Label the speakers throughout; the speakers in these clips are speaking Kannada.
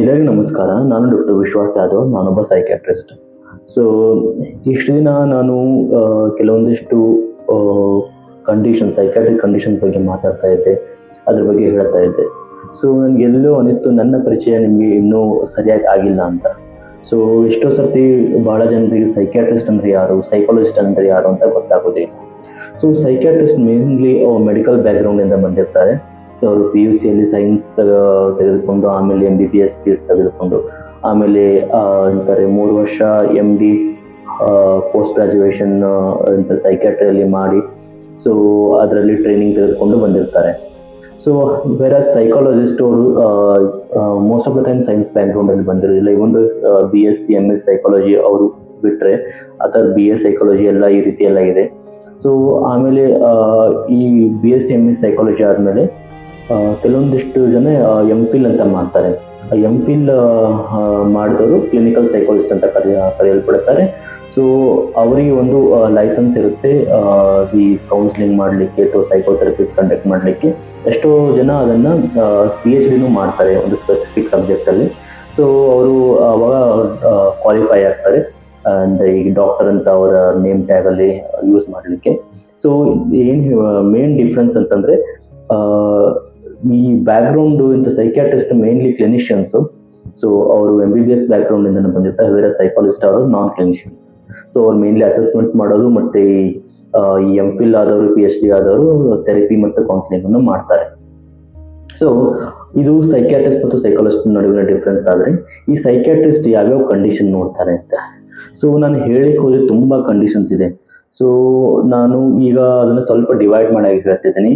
Speaker 1: ಎಲ್ಲರಿಗೂ ನಮಸ್ಕಾರ. ನಾನು ಡಾಕ್ಟರ್ ವಿಶ್ವಾಸ್ ಯಾದವ್ ನಾನೊಬ್ಬ ಸೈಕ್ಯಾಟ್ರಿಸ್ಟ್ ಸೊ ಇಷ್ಟು ದಿನ ನಾನು ಕೆಲವೊಂದಿಷ್ಟು ಕಂಡೀಷನ್ ಸೈಕ್ಯಾಟ್ರಿಕ್ ಕಂಡೀಷನ್ ಬಗ್ಗೆ ಮಾತಾಡ್ತಾ ಇದ್ದೆ. ಅದ್ರ ಬಗ್ಗೆ ಹೇಳ್ತಾ ಇದ್ದೆ. ಸೊ ನನಗೆಲ್ಲೋ ಅನಿಸ್ತು, ನನ್ನ ಪರಿಚಯ ನಿಮಗೆ ಇನ್ನೂ ಸರಿಯಾಗಿ ಆಗಿಲ್ಲ ಅಂತ. ಸೊ ಎಷ್ಟೋ ಸರ್ತಿ ಭಾಳ ಜನರಿಗೆ ಸೈಕ್ಯಾಟ್ರಿಸ್ಟ್ ಅಂದರೆ ಯಾರು ಸೈಕಾಲಜಿಸ್ಟ್ ಅಂದರೆ ಯಾರು ಅಂತ ಗೊತ್ತಾಗೋದಿಲ್ಲ. ಸೊ ಸೈಕ್ಯಾಟ್ರಿಸ್ಟ್ ಮೇನ್ಲಿ ಮೆಡಿಕಲ್ ಬ್ಯಾಕ್ಗ್ರೌಂಡಿಂದ ಬಂದಿರ್ತಾರೆ. ಅವರು ಪಿ ಯು ಸಿಯಲ್ಲಿ ಸೈನ್ಸ್ ತೆಗೆದುಕೊಂಡು, ಆಮೇಲೆ M B B S C ತೆಗೆದುಕೊಂಡು, ಆಮೇಲೆ ಅಂತಾರೆ ಮೂರು ವರ್ಷ ಎಂ ಡಿ ಪೋಸ್ಟ್ ಗ್ರಾಜುಯೇಷನ್ ಅಂತ ಸೈಕ್ಯಾಟ್ರಿಯಲ್ಲಿ ಮಾಡಿ ಸೊ ಅದರಲ್ಲಿ ಟ್ರೈನಿಂಗ್ ತೆಗೆದುಕೊಂಡು ಬಂದಿರ್ತಾರೆ. ಸೊ ಬೇರೆ ಸೈಕಾಲಜಿಸ್ಟ್ ಅವರು most of the time science ಬ್ಯಾಕ್ಗ್ರೌಂಡಲ್ಲಿ ಬಂದಿರಲಿಲ್ಲ ಈ ಒಂದು B S C M S psychology ಅವರು ಬಿಟ್ಟರೆ ಅಥವಾ ಬಿ ಎಸ್ ಸೈಕಾಲಜಿ ಎಲ್ಲ ಈ ರೀತಿ ಎಲ್ಲ ಇದೆ. ಸೊ ಆಮೇಲೆ ಈ B S C M S psychology ಆದಮೇಲೆ ಕೆಲವೊಂದಿಷ್ಟು ಜನ ಎಂ ಪಿಲ್ ಅಂತ ಮಾಡ್ತಾರೆ. ಎಂ ಪಿಲ್ ಮಾಡಿದವರು ಕ್ಲಿನಿಕಲ್ ಸೈಕಾಲಜಿಸ್ಟ್ ಅಂತ ಕರೆಯ ಕರೆಯಲ್ಪಡ್ತಾರೆ ಸೊ ಅವರಿಗೆ ಒಂದು ಲೈಸೆನ್ಸ್ ಇರುತ್ತೆ. ಈ ಕೌನ್ಸಿಲಿಂಗ್ ಮಾಡಲಿಕ್ಕೆ ಅಥವಾ ಸೈಕೋಥೆರಪಿಸ್ ಕಂಡಕ್ಟ್ ಮಾಡಲಿಕ್ಕೆ. ಎಷ್ಟೋ ಜನ ಅದನ್ನು ಪಿ ಎಚ್ ಡಿನೂ ಮಾಡ್ತಾರೆ ಒಂದು ಸ್ಪೆಸಿಫಿಕ್ ಸಬ್ಜೆಕ್ಟಲ್ಲಿ ಸೊ ಅವರು ಅವಾಗ ಕ್ವಾಲಿಫೈ ಆಗ್ತಾರೆ. ಅಂದರೆ ಈಗ ಡಾಕ್ಟರ್ ಅಂತ ಅವರ ನೇಮ್ ಟ್ಯಾಗಲ್ಲಿ ಯೂಸ್ ಮಾಡಲಿಕ್ಕೆ. ಸೊ ಏನು ಮೇನ್ ಡಿಫ್ರೆನ್ಸ್ ಅಂತಂದರೆ ಈ ಬ್ಯಾಕ್ಗ್ರೌಂಡು ಇಂಥ ಸೈಕ್ಯಾಟ್ರಿಸ್ಟ್ ಮೇನ್ಲಿ ಕ್ಲಿನಿಷಿಯನ್ಸ್ ಸೊ ಅವರು ಎಂ ಬಿ ಬಿ ಎಸ್ ಬ್ಯಾಕ್ಗ್ರೌಂಡಿಂದ ಬಂದಿರ್ತಾರೆ. ಬೇರೆ ಸೈಕಾಲಜಿಸ್ಟ್ ಅವರು ನಾನ್ ಕ್ಲಿನಿಷಿಯನ್ಸ್ ಸೊ ಅವ್ರು ಮೇನ್ಲಿ ಅಸೆಸ್ಮೆಂಟ್ ಮಾಡೋದು ಮತ್ತೆ ಈ ಎಂ ಫಿಲ್ ಆದವರು ಪಿ ಎಚ್ ಡಿ ಆದವರು ಥೆರಪಿ ಮತ್ತು ಕೌನ್ಸಿಲಿಂಗನ್ನು ಮಾಡ್ತಾರೆ. ಸೊ ಇದು ಸೈಕ್ಯಾಟ್ರಿಸ್ಟ್ ಮತ್ತು ಸೈಕಾಲಜಿಸ್ಟ್ ನಡುವಿನ ಡಿಫ್ರೆನ್ಸ್ ಆದರೆ, ಈ ಸೈಕ್ಯಾಟ್ರಿಸ್ಟ್ ಯಾವ್ಯಾವ ಕಂಡೀಷನ್ ನೋಡ್ತಾರೆ ಅಂತ. ಸೊ ನಾನು ಹೇಳಕ್ಕೆ ಹೋದ್ರೆ ತುಂಬ ಕಂಡೀಷನ್ಸ್ ಇದೆ. ಸೊ ನಾನು ಈಗ ಅದನ್ನು ಸ್ವಲ್ಪ ಡಿವೈಡ್ ಮಾಡಿ ಹೇಳ್ತಿದ್ದೀನಿ.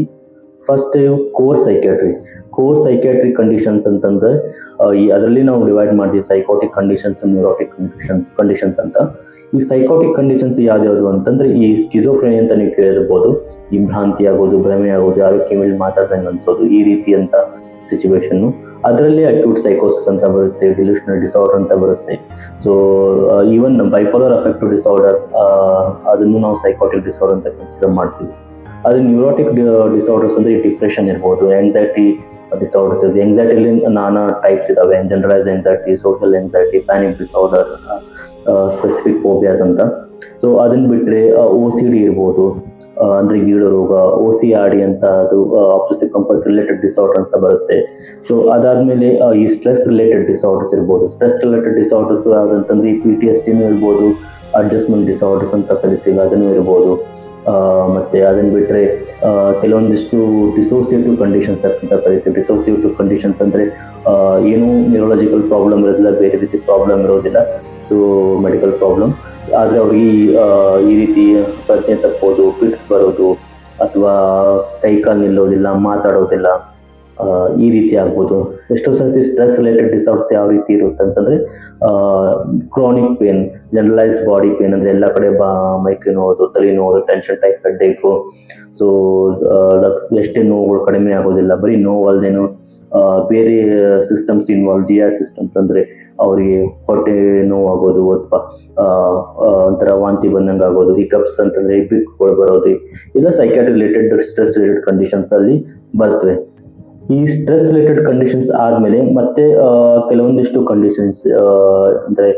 Speaker 1: First core psychiatry core psychiatric conditions ಅಂತಂದ್ರೆ ಈ ಅದರಲ್ಲಿ ನಾವು ಡಿವೈಡ್ ಮಾಡ್ತೀವಿ psychotic conditions neurotic conditions conditions ಅಂತ. ಈ ಸೈಕೋಟಿಕ್ ಕಂಡೀಷನ್ಸ್ ಯಾವ್ದು ಅಂತಂದ್ರೆ, ಈ ಸ್ಕಿಜೋಫ್ರೇನಿ ಅಂತ ನೀವು ಕೇಳಿರ್ಬೋದು, ಈ ಭ್ರಾಂತಿ ಆಗೋದು, ಭ್ರಮೆ ಆಗೋದು ಯಾವ ಕಿವಿಲಿ ಮಾತಾಡ್ದಂಗೆ ಅನ್ಸೋದು ಈ ರೀತಿಯಂತ ಸಿಚುವೇಶನ್ನು ಅದರಲ್ಲಿ ಅಕ್ಯೂಟ್ ಸೈಕೋಸಿಸ್ ಅಂತ ಬರುತ್ತೆ ಡಿಲ್ಯೂಷನಲ್ ಡಿಸಾರ್ಡರ್ ಅಂತ ಬರುತ್ತೆ. So even bipolar affective disorder ಅದನ್ನು ನಾವು ಸೈಕೋಟಿಕ್ ಡಿಸಾರ್ಡರ್ ಅಂತ ಕನ್ಸಿಡರ್ ಮಾಡ್ತೀವಿ. ಅದು ನ್ಯೂರೋಟಿಕ್ ಡಿಸಾರ್ಡರ್ಸ್ ಅಂದ್ರೆ ಡಿಪ್ರೆಷನ್ ಇರ್ಬೋದು ಎಂಗ್ಸೈಟಿ ಡಿಸಾರ್ಡರ್ಸ್ ಇದೆ ಎಂಗ್ಸೈಟಿಲಿ ನಾನಾ ಟೈಪ್ಸ್ ಇದಾವೆ generalise anxiety social anxiety panic disorder specific phobias ಅಂತ. ಸೊ ಅದನ್ನ ಬಿಟ್ಟರೆ ಒ ಸಿ ಡಿ ಇರ್ಬೋದು. ಅಂದರೆ ಗೀಳು ರೋಗ ಓ ಸಿ ಆರ್ ಡಿ ಅಂತ ಅದು ಆಪ್ಸಿಕ್ ಕಂಪಲ್ಸ್ ರಿಲೇಟೆಡ್ ಡಿಸಾರ್ಡರ್ ಅಂತ ಬರುತ್ತೆ. ಸೊ ಅದಾದಮೇಲೆ ಈ ಸ್ಟ್ರೆಸ್ ರಿಲೇಟೆಡ್ ಡಿಸಾರ್ಡರ್ಸ್ ಇರ್ಬೋದು. ಸ್ಟ್ರೆಸ್ ರಿಲೇಟೆಡ್ ಡಿಸಾರ್ಡರ್ಸ್ ಯಾವುದಂತಂದ್ರೆ ಈ ಪಿ ಟಿ ಎಸ್ ಟಿನೂ ಇರ್ಬೋದು ಅಡ್ಜಸ್ಟ್ಮೆಂಟ್ ಡಿಸಾರ್ಡರ್ಸ್ ಅಂತ ಕರಿತೀವಿ ಅದನ್ನು ಇರ್ಬೋದು. ಮತ್ತೆ ಅದನ್ನ ಬಿಟ್ಟರೆ ಕೆಲವೊಂದಿಷ್ಟು ಡಿಸೋಸಿಯೇಟಿವ್ ಕಂಡೀಷನ್ಸ್ ಅಂತ ಕರಿತೀವಿ ಡಿಸೋಸಿಯೇಟಿವ್ ಕಂಡೀಷನ್ಸ್ ಅಂದರೆ ಏನೂ ನ್ಯೂರೋಲಾಜಿಕಲ್ ಪ್ರಾಬ್ಲಮ್ ಇರೋದಿಲ್ಲ ಬೇರೆ ರೀತಿ ಪ್ರಾಬ್ಲಮ್ ಇರೋದಿಲ್ಲ. ಸೊ ಮೆಡಿಕಲ್ ಪ್ರಾಬ್ಲಮ್ ಆದರೆ ಅವ್ರಿಗೆ ಈ, ರೀತಿ ಪ್ರಜ್ಞೆ ತಪ್ಪೋದು ಫಿಟ್ಸ್ ಬರೋದು ಅಥವಾ ಕೈ ಕಾಲು ನಿಲ್ಲೋದಿಲ್ಲ ಮಾತಾಡೋದಿಲ್ಲ ಈ ರೀತಿ ಆಗ್ಬೋದು. ಎಷ್ಟೋ ಸರ್ತಿ ಸ್ಟ್ರೆಸ್ ರಿಲೇಟೆಡ್ ಡಿಸಾರ್ಡರ್ಸ್ ಯಾವ ರೀತಿ ಇರುತ್ತೆ ಅಂತಂದರೆ chronic pain generalised body pain ಅಂದರೆ ಎಲ್ಲ ಕಡೆ ಬಾ, ಮೈಕೈ ನೋವುದು, ತಲೆ ನೋವುದು ಟೆನ್ಷನ್ ಟೈಪ್ ಹೆಡ್ಡೇಕು ಸೊ ಎಷ್ಟೇ ನೋವುಗಳು ಕಡಿಮೆ ಆಗೋದಿಲ್ಲ, ಬರೀ ನೋವು ಅಲ್ಲದೇನು ಬೇರೆ systems involve G R systems ಅಂದರೆ ಅವರಿಗೆ ಹೊಟ್ಟೆ ನೋವು ಆಗೋದು ಅಥವಾ ಒಂಥರ ವಾಂತಿ ಬಂದಂಗೆ ಆಗೋದು ಹಿಕಪ್ಸ್ ಅಂತಂದರೆ ಬಿಕ್ಗಳು ಬರೋದು ಇಲ್ಲ psychiatry related stress related conditions ಅಲ್ಲಿ ಬರ್ತವೆ. ಈ ಸ್ಟ್ರೆಸ್ ರಿಲೇಟೆಡ್ ಕಂಡೀಷನ್ಸ್ ಆದಮೇಲೆ ಮತ್ತೆ ಕೆಲವೊಂದಿಷ್ಟು ಕಂಡೀಷನ್ಸ್ ಅಂದರೆ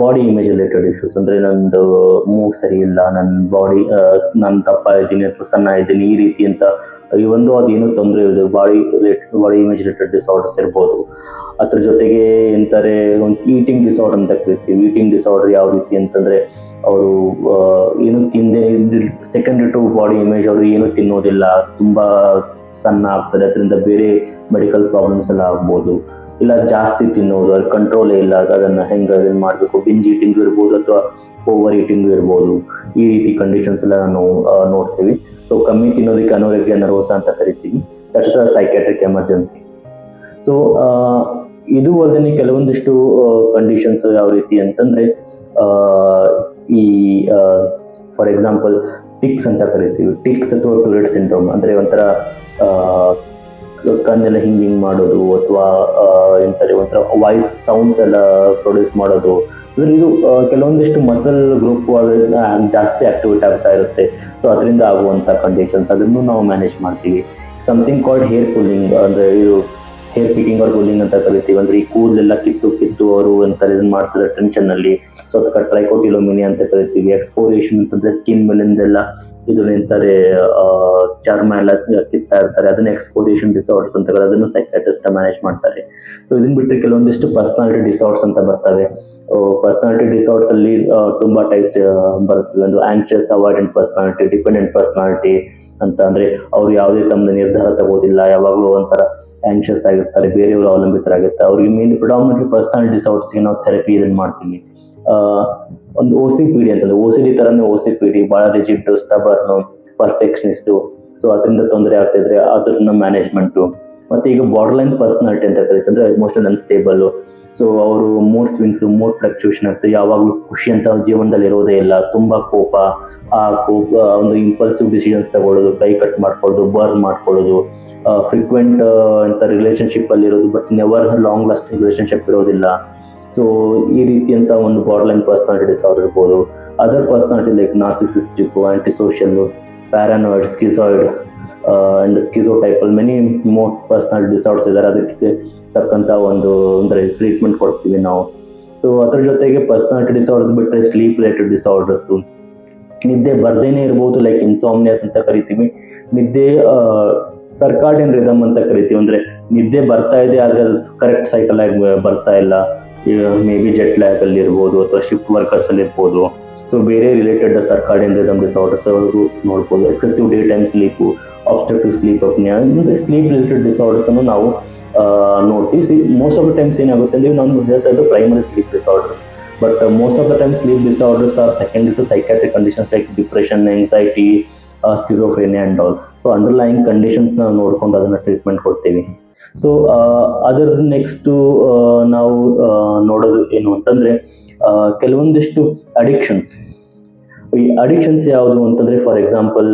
Speaker 1: ಬಾಡಿ ಇಮೇಜ್ ರಿಲೇಟೆಡ್ ಇಶ್ಯೂಸ್ ಅಂದರೆ ನಂದು ಮೂಗ್ ಸರಿ ಇಲ್ಲ ನನ್ನ ಬಾಡಿ ನಾನು ದಪ್ಪ ಇದ್ದೀನಿ ಅಥವಾ ಸಣ್ಣ ಇದ್ದೀನಿ, ಈ ರೀತಿ ಅಂತ ಈ ಒಂದು ಅದೇನು ತೊಂದರೆ ಇದೆ body related body image related disorders ಇರ್ಬೋದು. ಅದ್ರ ಜೊತೆಗೆ ಎಂತಾರೆ, ಒಂದು ಈಟಿಂಗ್ ಡಿಸಾರ್ಡರ್ ಅಂತ ಕರಿತೀವಿ. ಈಟಿಂಗ್ ಡಿಸಾರ್ಡರ್ ಯಾವ ರೀತಿ ಅಂತಂದರೆ, ಅವರು ಏನು ತಿಂದೆ ಸೆಕೆಂಡ್ರಿ ಟು ಬಾಡಿ ಇಮೇಜ್ ಅವರು ಏನು ತಿನ್ನೋದಿಲ್ಲ. ತುಂಬ ಸಣ್ಣ ಆಗ್ತದೆ ಅದರಿಂದ ಬೇರೆ ಮೆಡಿಕಲ್ ಪ್ರಾಬ್ಲಮ್ಸ್ ಎಲ್ಲ ಆಗ್ಬೋದು. ಇಲ್ಲ ಜಾಸ್ತಿ ತಿನ್ನೋದು ಅಲ್ಲಿ ಕಂಟ್ರೋಲ್ ಇಲ್ಲ ಅದನ್ನ ಹೆಂಗೆ ಅದನ್ನು ಮಾಡಬೇಕು? ಬಿಂಜ್ ಈಟಿಂಗ್ ಇರ್ಬೋದು ಅಥವಾ ಓವರ್ ಈಟಿಂಗ್ ಇರ್ಬೋದು. ಈ ರೀತಿ ಕಂಡೀಷನ್ಸ್ ಎಲ್ಲ ಆ, ನೋಡ್ತೀವಿ. ಸೊ ಕಮ್ಮಿ ತಿನ್ನೋದಕ್ಕೆ ಅನಾರೋಗ್ಯ ನರ್ವಸ ಅಂತ ಕರಿತೀವಿ. That's a psychiatric emergency so ಇದು ಅದನ್ನೇ ಕೆಲವೊಂದಿಷ್ಟು ಕಂಡೀಷನ್ಸ್ ಯಾವ ರೀತಿ ಅಂತಂದ್ರೆ ಈ ಫಾರ್ ಎಕ್ಸಾಂಪಲ್ ಟಿಕ್ಸ್ ಅಂತ ಕರಿತೀವಿ. ಟಿಕ್ಸ್ ಅಥವಾ ಟುಲೆಟ್ ಸಿಂಡ್ರೋಮ್ ಅಂದರೆ ಒಂಥರ ಕಣ್ಣೆಲ್ಲ ಹಿಂಗೆ ಹಿಂಗೆ ಮಾಡೋದು ಅಥವಾ ಎಂತಾರೆ ಒಂಥರ ವಾಯ್ಸ್ ಸೌಂಡ್ಸ್ ಎಲ್ಲ ಪ್ರೊಡ್ಯೂಸ್ ಮಾಡೋದು. ಅಂದ್ರೆ ಇದು ಕೆಲವೊಂದಿಷ್ಟು ಮಸಲ್ ಗ್ರೂಪ್ ಜಾಸ್ತಿ ಆಕ್ಟಿವೇಟ್ ಆಗ್ತಾ ಇರುತ್ತೆ. ಸೊ ಅದರಿಂದ ಆಗುವಂಥ ಕಂಡೀಷನ್ಸ್ ಅದನ್ನು ನಾವು ಮ್ಯಾನೇಜ್ ಮಾಡ್ತೀವಿ. ಸಮಥಿಂಗ್ ಕಾಲ್ಡ್ ಹೇರ್ ಪುಲ್ಲಿಂಗ್ ಅಂದರೆ ಇದು ಹೇರ್ ಪಿಕಿಂಗ್ ಅವ್ರ ಬುಲ್ಲಿಂಗ್ ಅಂತ ಕರಿತೀವಿ. ಅಂದ್ರೆ ಈ ಕೂದಲೆಲ್ಲ ಕಿತ್ತು ಕಿತ್ತು ಅವರು ಅಂತಾರೆ ಇದನ್ನ ಮಾಡ್ತಾರೆ ಟೆನ್ಷನ್ ಅಲ್ಲಿ ಸೊ ಅದಕ್ಕೆ ಟ್ರೈಕೋಟಿಲೋಮಿನಿ ಅಂತ ಕರಿತೀವಿ. ಎಕ್ಸ್ಪೋರೇಷನ್ ಅಂತಂದ್ರೆ ಸ್ಕಿನ್ ಮೇಲಿಂದೆಲ್ಲ ಇದು ನಿಂತಾರೆ ಚರ್ಮ ಎಲ್ಲ ಕಿತ್ತಾ ಇರ್ತಾರೆ. ಅದನ್ನ ಎಕ್ಸ್ಪೋರೇಷನ್ ಡಿಸಾರ್ಡರ್ಸ್ ಅಂತ. ಅದನ್ನು ಸೈಕಾಟಿಸ್ಟ್ ಮ್ಯಾನೇಜ್ ಮಾಡ್ತಾರೆ. ಸೊ ಇದನ್ನ ಬಿಟ್ಟರೆ ಕೆಲವೊಂದಿಷ್ಟು ಪರ್ಸನಾಲಿಟಿ ಡಿಸಾರ್ಡ್ಸ್ ಅಂತ ಬರ್ತವೆ. ಪರ್ಸನಾಲಿಟಿ ಡಿಸಾರ್ಡ್ಸ್ ಅಲ್ಲಿ ತುಂಬಾ ಟೈಪ್ಸ್ ಬರುತ್ತೆ ಒಂದು anxious avoidant personality dependent personality ಅಂತ ಅಂದ್ರೆ ಅವ್ರು ಯಾವುದೇ ತಮ್ಮ ನಿರ್ಧಾರ ತಗೋದಿಲ್ಲ. ಯಾವಾಗಲೂ ಒಂಥರ ಆಂಕ್ಷಿಯಸ್ ಆಗಿರ್ತಾರೆ, ಬೇರೆಯವರು ಅವಲಂಬಿತರಾಗಿರ್ತಾರೆ, ಅವ್ರಿಗೆ ಮೇನ್ ಪ್ರಿಡಾಮಿನೆಂಟ್ಲಿ ಪರ್ಸನಾಲಿಟಿ ಡಿಸಾರ್ಡ್ಸ್ಗೆ ನಾವು ಥೆರಪಿ ಇದನ್ನು ಮಾಡ್ತೀವಿ ಒಂದು ಓ ಸಿ ಪಿ ಡಿ ಅಂತಂದ್ರೆ ಓ ಸಿ ಡಿ ತರನೇ ಓ ಸಿ ಪಿ ಡಿ ಭಾಳ ರಿಜಿಡ್ ಸ್ಟಬರ್ನು ಪರ್ಫೆಕ್ಷನಿಸ್ಟು ಸೊ ಅದರಿಂದ ತೊಂದರೆ ಆಗ್ತಿದ್ರೆ ಅದನ್ನ ಮ್ಯಾನೇಜ್ಮೆಂಟು ಮತ್ತೆ ಈಗ ಬಾರ್ಡರ್ ಲೈನ್ ಪರ್ಸನಾಲಿಟಿ ಅಂತ ಕರೀತಂದ್ರೆ ಎಮೋಷನಲ್ ಅನ್ಸ್ಟೇಬಲ್ ಸೊ ಅವರು ಮೂಡ್ ಸ್ವಿಂಗ್ಸ್ ಮೂಡ್ ಫ್ಲಕ್ಚುಯೇಷನ್ ಆಗ್ತದೆ ಯಾವಾಗಲೂ ಖುಷಿ ಅಂತ ಜೀವನದಲ್ಲಿ ಇರೋದೇ ಇಲ್ಲ. ತುಂಬಾ ಕೋಪ, ಆ ಕೋಪ ಒಂದು ಇಂಪಲ್ಸಿವ್ ಡಿಸಿಷನ್ಸ್ ತಗೊಳ್ಳೋದು, ಕೈ ಕಟ್ ಮಾಡ್ಕೊಳ್ಳೋದು ಬರ್ನ್ ಮಾಡ್ಕೊಳ್ಳೋದು. ಫ್ರೀಕ್ವೆಂಟ್ ಅಂತ ರಿಲೇಷನ್ಶಿಪ್ ಅಲ್ಲಿ ಇರೋದು but never long lasting relationship ಇರೋದಿಲ್ಲ. ಸೊ ಈ ರೀತಿಯಂತ ಒಂದು ಬಾರ್ಡ್ಲೈನ್ ಪರ್ಸ್ನಾಲಿಟೀಸ್ ಅವ್ರು ಇರ್ಬೋದು. Other personality like narcissistic anti social paranoid schizoid and schizo ಅಲ್ಲಿ ಮೆನಿ ಮೋರ್ ಪರ್ಸನಾಲಿಟಿ ಡಿಸಾರ್ಡ್ಸ್ ಇದ್ದಾರೆ ಅದಕ್ಕೆ ತಕ್ಕಂತ ಒಂದು, ಅಂದರೆ ಟ್ರೀಟ್ಮೆಂಟ್ ಕೊಡ್ತೀವಿ ನಾವು. ಸೊ ಅದ್ರ ಜೊತೆಗೆ ಪರ್ಸನಾಲಿಟಿ ಡಿಸಾರ್ಡರ್ಸ್ ಬಿಟ್ಟರೆ ಸ್ಲೀಪ್ ರಿಲೇಟೆಡ್ ಡಿಸಾರ್ಡರ್ಸು ನಿದ್ದೆ ಬರ್ದೇನೆ ಇರ್ಬೋದು ಲೈಕ್ ಇನ್ಸಾಮ್ನಿಯಸ್ ಅಂತ ಕರಿತೀವಿ. ನಿದ್ದೆ ಸರ್ಕಾರ್ಡಿಯನ್ ರಿದಮ್ ಅಂತ ಕರಿತೀವಿ. ಅಂದ್ರೆ ನಿದ್ದೆ ಬರ್ತಾ ಇದೆ, ಆದ್ರೆ ಕರೆಕ್ಟ್ ಸೈಕಲ್ ಆಗಿ ಬರ್ತಾ ಇಲ್ಲ. ಮೇ ಬಿ ಜೆಟ್ ಲ್ಯಾಗ್ ಅಲ್ಲಿ ಇರ್ಬೋದು, ಅಥವಾ ಶಿಫ್ಟ್ ವರ್ಕರ್ಸ್ ಅಲ್ಲಿ ಇರ್ಬೋದು. ಸೊ ಬೇರೆ ರಿಲೇಟೆಡ್ ಸರ್ಕಾರ್ಡಿಯನ್ ರಿದಮ್ ಡಿಸಾರ್ಡರ್ಸ್ ಅವರು ನೋಡ್ಬೋದು. Excessive day time sleep obstructive sleep apnea sleep related disorders ಅನ್ನು ನಾವು ನೋಡ್ತೀವಿ. See most of the times ಏನಾಗುತ್ತೆ ಅಂದ್ರೆ ನಾನು ಹೇಳ್ತಾ ಇದ್ದು primary sleep disorder but most of the time sleep disorders are second to psychiatric conditions like depression anxiety schizophrenia and all so underlying conditions ನಾವು ನೋಡ್ಕೊಂಡು ಅದನ್ನ ಟ್ರೀಟ್ಮೆಂಟ್ ಕೊಡ್ತೀವಿ. ಸೊ ಅದರ ನೆಕ್ಸ್ಟು ನಾವು ಆ, ನೋಡೋದು ಏನು ಅಂತಂದ್ರೆ ಕೆಲವೊಂದಿಷ್ಟು ಅಡಿಕ್ಷನ್ಸ್ ಈ ಅಡಿಕ್ಷನ್ಸ್ ಯಾವುದು ಅಂತಂದ್ರೆ ಫಾರ್ ಎಕ್ಸಾಂಪಲ್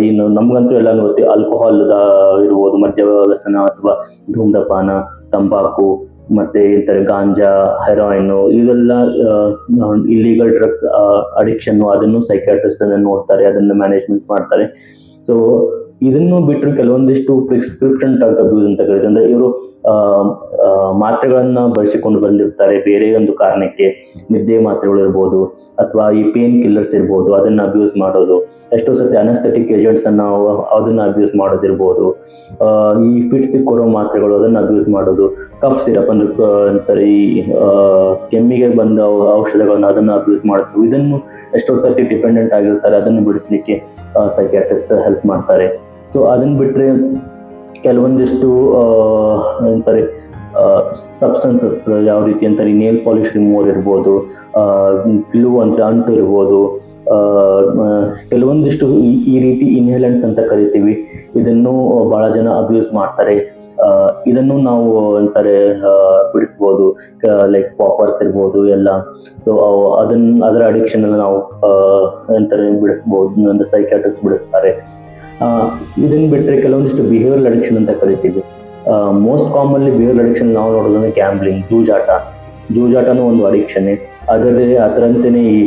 Speaker 1: ಏನು ನಮ್ಗಂತೂ ಎಲ್ಲ ಗೊತ್ತಿ ಆಲ್ಕೋಹಾಲ್ ಇರ್ಬೋದು ಮದ್ಯ ಅಥವಾ ಧೂಮ್ರಪಾನ ತಂಬಾಕು ಮತ್ತೆ ಇಂತರ ಗಾಂಜಾ ಹೆರಾಯಿನ್ ಇವೆಲ್ಲ ಇಲ್ಲಿಗಲ್ ಡ್ರಗ್ಸ್ ಅಡಿಕ್ಷನ್ ಅದನ್ನು ಸೈಕಾಟ್ರಿಸ್ಟ್ ಅನ್ನ ನೋಡ್ತಾರೆ, ಅದನ್ನ ಮ್ಯಾನೇಜ್ಮೆಂಟ್ ಮಾಡ್ತಾರೆ. ಸೊ ಇದನ್ನು ಬಿಟ್ಟರೆ ಕೆಲವೊಂದಿಷ್ಟು ಪ್ರಿಸ್ಕ್ರಿಪ್ಷನ್ ಡ್ರಗ್ ಅಬ್ಯೂಸ್ ಅಂತ ಕರೀತಾರೆ. ಅಂದ್ರೆ ಇವರು ಮಾತ್ರೆಗಳನ್ನ ಬಳಸಿಕೊಂಡು ಬಂದಿರ್ತಾರೆ. ಬೇರೆ ಒಂದು ಕಾರಣಕ್ಕೆ ನಿದ್ದೆ ಮಾತ್ರೆಗಳು ಇರ್ಬೋದು ಅಥವಾ ಈ ಪೇನ್ ಕಿಲ್ಲರ್ಸ್ ಇರ್ಬೋದು, ಅದನ್ನ ಅಬ್ಯೂಸ್ ಮಾಡೋದು. ಎಷ್ಟೋ ಸತಿ ಅನಸ್ಥೆಟಿಕ್ ಏಜೆಂಟ್ಸ್ ಅನ್ನ ಅದನ್ನು ಅಬ್ಯೂಸ್ ಮಾಡೋದಿರ್ಬೋದು. ಈ ಫಿಟ್ಸ್ ಕೊಡೋ ಮಾತ್ರೆಗಳು ಅದನ್ನ ಅಬ್ಯೂಸ್ ಮಾಡೋದು. ಕಫ್ ಸಿರಪ್ ಅಂದ್ರೆ ಅಂತಾರೆ, ಈ ಕೆಮ್ಮಿಗೆ ಬಂದ ಔಷಧಗಳನ್ನು ಅದನ್ನ ಅಬ್ಯೂಸ್ ಮಾಡೋದು ಇದನ್ನು ಎಷ್ಟೋ ಸತಿ ಡಿಪೆಂಡೆಂಟ್ ಆಗಿರ್ತಾರೆ, ಅದನ್ನು ಬಿಡಿಸ್ಲಿಕ್ಕೆ ಸೈಕ್ಯಾಟ್ರಿಸ್ಟ್ ಹೆಲ್ಪ್ ಮಾಡ್ತಾರೆ. ಸೊ ಅದನ್ನ ಬಿಟ್ಟರೆ ಕೆಲವೊಂದಿಷ್ಟು ಅಂತಾರೆ ಸಬ್ಸ್ಟೆನ್ಸಸ್ ಯಾವ ರೀತಿ ಅಂತಾರೆ ನೇಲ್ ಪಾಲಿಶ್ ರಿಮೂವರ್ ಇರ್ಬೋದು ಗ್ಲೂ ಅಂತ ಅಂಟು ಇರ್ಬೋದು ಕೆಲವೊಂದಿಷ್ಟು ಈ- ರೀತಿ ಇನ್ಹೇಲೆಂಟ್ಸ್ ಅಂತ ಕರಿತೀವಿ. ಇದನ್ನು ಬಹಳ ಜನ ಅಬ್ಯೂಸ್ ಮಾಡ್ತಾರೆ. ಇದನ್ನು ನಾವು ಅಂತಾರೆ ಬಿಡಿಸ್ಬೋದು. ಲೈಕ್ ಪಾಪರ್ಸ್ ಇರ್ಬೋದು, ಎಲ್ಲ. ಸೊ ಅದನ್ನ ಅದರ ಅಡಿಕ್ಷನ್ ಅನ್ನು ನಾವು ಅಂತಾರೆ, ಬಿಡಿಸ್ಬೋದು. ಅಂದ್ರೆ ಸೈಕಾಟ್ರಿಸ್ಟ್ ಬಿಡಿಸ್ತಾರೆ. ಇದನ್ನ ಬಿಟ್ಟರೆ ಕೆಲವೊಂದಿಷ್ಟು ಬಿಹೇವಿಯರ್ ಅಡಿಕ್ಷನ್ ಅಂತ ಕರಿತೀವಿ. ಮೋಸ್ಟ್ ಕಾಮನ್ಲಿ ಬಿಹೇವಿಯರ್ ಅಡಿಕ್ಷನ್ ನಾವು ನೋಡೋದಂದ್ರೆ ಗ್ಯಾಂಬ್ಲಿಂಗ್ ಜೂಜಾಟ ಜೂಜಾಟನೂ ಒಂದು ಅಡಿಕ್ಷನ್. ಅದರಲ್ಲಿ ಅದರಂತೆಯೇ ಈ